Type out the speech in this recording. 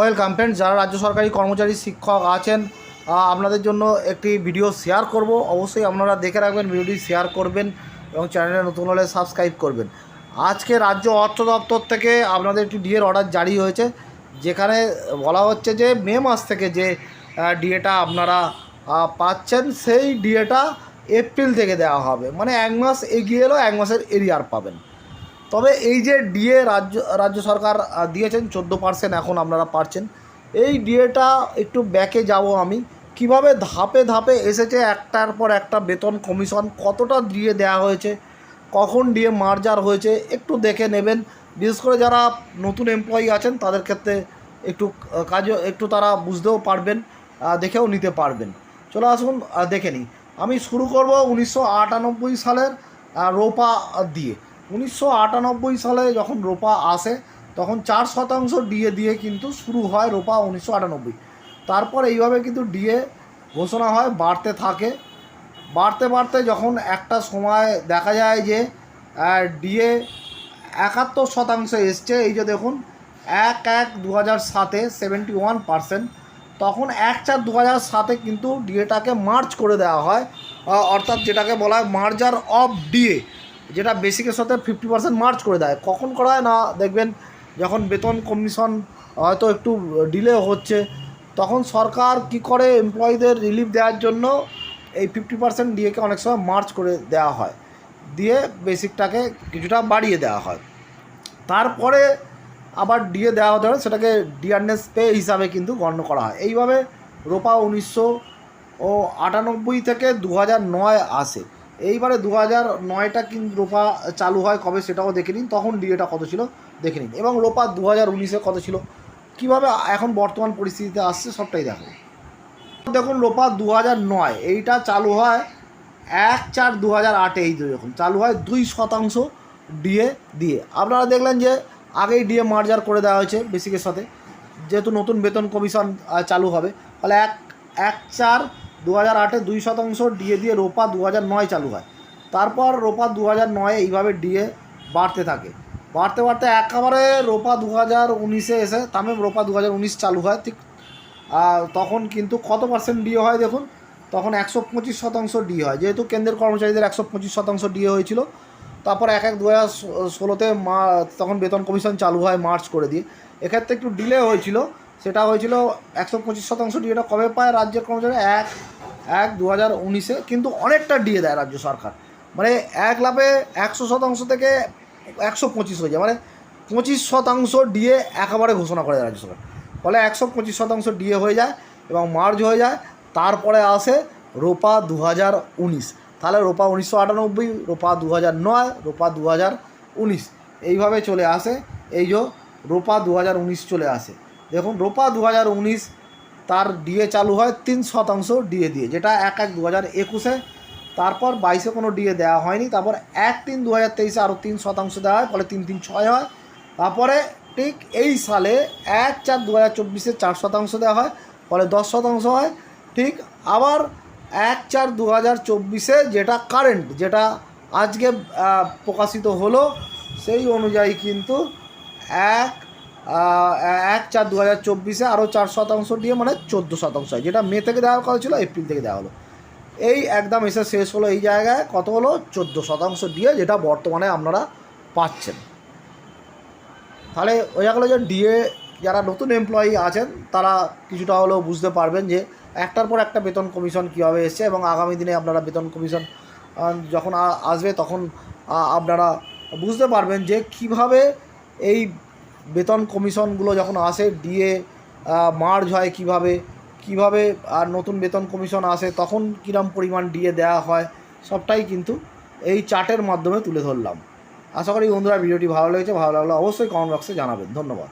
Welcome friends যারা রাজ্য সরকারি কর্মচারী, শিক্ষক আছেন আপনাদের জন্য একটি ভিডিও শেয়ার করব। অবশ্যই আপনারা দেখে রাখবেন ভিডিওটি শেয়ার করবেন এবং চ্যানেলে নতুন হলে সাবস্ক্রাইব করবেন। আজকে রাজ্য অর্থ দপ্তর থেকে আপনাদের একটি ডিএর অর্ডার জারি হয়েছে, যেখানে বলা হচ্ছে যে মে মাস থেকে যে ডিএটা আপনারা পাচ্ছেন, সেই ডিএটা এপ্রিল থেকে দেওয়া হবে। মানে এক মাস এগিয়ে এলেও এক মাসের এরিয়ার পাবেন। তবে এই যে ডিএ রাজ্য রাজ্য সরকার দিয়েছেন, চোদ্দ পার্সেন্ট এখন আপনারা পাচ্ছেন এই ডিএটা একটু ব্যাকে যাব আমি। কীভাবে ধাপে ধাপে এসেছে একটার পর একটা বেতন কমিশন? কতটা ডিএ দেওয়া হয়েছে? কখন ডিএ মার্জার হয়েছে? একটু দেখে নেবেন। বিশেষ করে যারা নতুন এমপ্লয়ি আছেন, তাদের ক্ষেত্রে একটু কাজ, একটু তারা বুঝতেও পারবেন দেখেও নিতে পারবেন। চলে আসুন দেখে নিই। আমি শুরু করব উনিশশো আটানব্বই সালের রোপা দিয়ে। উনিশশো আটানব্বই সালে যখন রোপা আসে, তখন চার শতাংশ ডিএ দিয়ে কিন্তু শুরু হয় রোপা উনিশশো আটানব্বই। তারপর এইভাবে কিন্তু ডিএ ঘোষণা হয়, বাড়তে থাকে। বাড়তে বাড়তে যখন একটা সময় দেখা যায় যে ডিএ একাত্তর শতাংশে এসছে, এই যে দেখুন, এক এক দু হাজার সাতে সেভেন্টি ওয়ান পার্সেন্ট। তখন এক চার দু হাজার সাতে কিন্তু ডিএটাকে মার্চ করে দেওয়া হয় অর্থাৎ যেটাকে বলা হয় মার্জার অফ ডিএ। যেটা বেসিকের সাথে ফিফটি পার্সেন্ট মার্চ করে দেয়। কখন করা হয় না, দেখবেন যখন বেতন কমিশন হয়তো একটু ডিলে হচ্ছে, তখন সরকার কি করে এমপ্লয়ীদের রিলিফ দেওয়ার জন্য এই ফিফটি পার্সেন্ট ডিএকে অনেক সময় মার্চ করে দেওয়া হয়। দিয়ে বেসিকটাকে কিছুটা বাড়িয়ে দেওয়া হয়। তারপরে আবার ডিএ দেওয়া হতে পারে, সেটাকে ডিআরনেস পে হিসাবে কিন্তু গণ্য করা হয়। এইভাবে রোপা উনিশশো ও আটানব্বই থেকে দু হাজার নয় আসে। এইবারে দু হাজার নয়টা কিন্তু রোপা চালু হয় কবে সেটাও দেখে নিন, তখন ডিএটা কত ছিল দেখে নিন। এবং রোপা দু হাজার উনিশে কত ছিল, কীভাবে এখন বর্তমান পরিস্থিতিতে আসছে সবটাই দেখো। দেখুন রোপা দু হাজার নয়, এইটা চালু হয় এক চার দু হাজার আটে, এই যখন চালু হয় দুই শতাংশ ডিএ দিয়ে। আপনারা দেখলেন যে আগেই ডিএ মার্জার করে দেওয়া হয়েছে বেসিকের সাথে। যেহেতু নতুন বেতন কমিশন চালু হবে ফলে এক এক চার দু হাজার আটে দুই শতাংশ ডিএ দিয়ে রোপা দু হাজার নয় চালু হয়। তারপর রোপা দু হাজার নয়ে এইভাবে ডিএ বাড়তে থাকে। বাড়তে বাড়তে একেবারে রোপা দু হাজার উনিশে এসে তামিম রোপা দু হাজার উনিশ চালু হয়, ঠিক। তখন কিন্তু কত পার্সেন্ট ডিএ হয় দেখুন? তখন একশো পঁচিশ শতাংশ ডিএ হয়। যেহেতু কেন্দ্রের কর্মচারীদের একশো পঁচিশ শতাংশ ডিএ হয়েছিল, তারপর এক এক দু হাজার ষোলোতে মা, তখন বেতন কমিশন চালু হয় মার্চ করে দিয়ে। এক্ষেত্রে একটু ডিলে হয়েছিল। সেটা হয়েছিল একশো পঁচিশ শতাংশ ডিএটা কবে পায়? রাজ্যের কর্মচারী এক এক দু হাজার উনিশে কিন্তু অনেকটা ডিএ দেয় রাজ্য সরকার। মানে এক লাভে একশো শতাংশ থেকে একশো পঁচিশ হয়ে যায়। মানে পঁচিশ শতাংশ ডিএ একেবারে ঘোষণা করে দেয় রাজ্য সরকার। ফলে একশো পঁচিশ শতাংশ ডিএ হয়ে যায় এবং মার্জ হয়ে যায়। তারপরে আসে রোপা দু হাজার উনিশ। তাহলে রোপা উনিশশো আটানব্বই, রোপা দু হাজার নয়, রোপা দু হাজার উনিশ। এইভাবে চলে আসে। এই যে রোপা দু হাজার উনিশ চলে আসে। দেখুন, রোপা দু হাজার উনিশ তার ডিএ চালু হয় তিন শতাংশ ডিএ দিয়ে, যেটা এক এক দু হাজার একুশে। তারপর বাইশে কোনো ডিএ দেওয়া হয়নি, তারপর এক তিন দু হাজার তেইশে আরও তিন শতাংশ দেওয়া হয়, ফলে তিন তিন ছয় হয়। তারপরে ঠিক এই সালে এক চার দু হাজার চব্বিশে চার শতাংশ দেওয়া হয়, ফলে দশ শতাংশ হয়। ঠিক আবার এক চার দু হাজার চব্বিশে যেটা কারেন্ট যেটা আজকে প্রকাশিত হলো, সেই অনুযায়ী কিন্তু এক এক চার দু হাজার চব্বিশে আরও চার শতাংশ দিয়ে মানে চোদ্দ শতাংশ হয়, যেটা মে থেকে দেওয়ার কথা ছিল, এপ্রিল থেকে দেওয়া হলো। এই একদম এসে শেষ হলো এই জায়গায়, কত হলো? চোদ্দ শতাংশ দিয়ে যেটা বর্তমানে আপনারা পাচ্ছেন। তাহলে ওই গেলো যে ডিএ যারা নতুন এমপ্লয়ি আছেন, তারা কিছুটা হলেও বুঝতে পারবেন যে একটার পর একটা বেতন কমিশন কীভাবে এসছে এবং আগামী দিনে আপনারা বেতন কমিশন যখন আসবে তখন আপনারা বুঝতে পারবেন যে কীভাবে এই বেতন কমিশনগুলো যখন আসে ডিএ মার্জ হয় কীভাবে কীভাবে আর নতুন বেতন কমিশন আসে, তখন কীরকম পরিমাণ ডিএ দেওয়া হয়, সবটাই কিন্তু এই চার্টের মাধ্যমে তুলে ধরলাম। আশা করি বন্ধুরা ভিডিওটি ভালো লেগেছে, ভালো লাগলে অবশ্যই কমেন্ট বক্সে জানাবেন। ধন্যবাদ।